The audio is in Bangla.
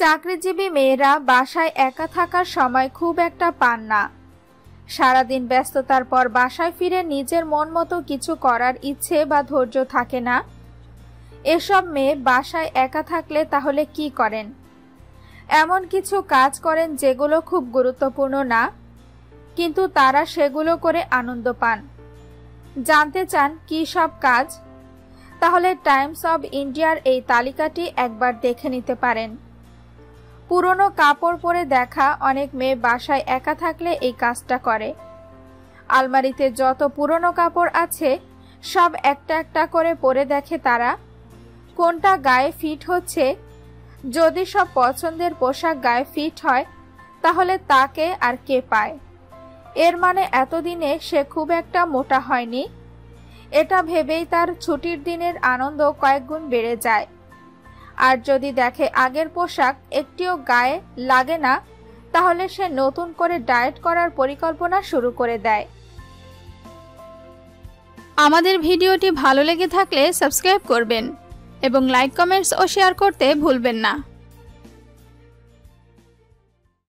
চাকরিজীবী মেয়েরা বাসায় একা থাকার সময় খুব একটা পান না। সারাদিন ব্যস্ততার পর বাসায় ফিরে নিজের মন মতো কিছু করার ইচ্ছে বা ধৈর্য থাকে না। এসব মেয়ে বাসায় একা থাকলে তাহলে কি করেন? এমন কিছু কাজ করেন যেগুলো খুব গুরুত্বপূর্ণ না, কিন্তু তারা সেগুলো করে আনন্দ পান। জানতে চান কি সব কাজ? তাহলে টাইমস অব ইন্ডিয়ার এই তালিকাটি একবার দেখে নিতে পারেন। পুরনো কাপড় পরে দেখা অনেক মেয়ে বাসায় একা থাকলে এই কাজটা করে। আলমারিতে যত পুরনো কাপড় আছে, সব একটা একটা করে পরে দেখে তারা। কোনটা গায়ে ফিট হচ্ছে? যদি সব পছন্দের পোশাক গায়ে ফিট হয়, তাহলে তাকে আর কে পায়? এর মানে এতদিনে সে খুব একটা মোটা হয়নি। এটা ভেবেই তার ছুটির দিনের আনন্দ কয়েকগুণ বেড়ে যায়। আর যদি দেখে আগের পোশাক একটিও গায়ে লাগে না, তাহলে সে নতুন করে ডায়েট করার পরিকল্পনা শুরু করে দেয়। আমাদের ভিডিওটি ভালো লেগে থাকলে সাবস্ক্রাইব করবেন এবং লাইক, কমেন্টস ও শেয়ার করতে ভুলবেন না।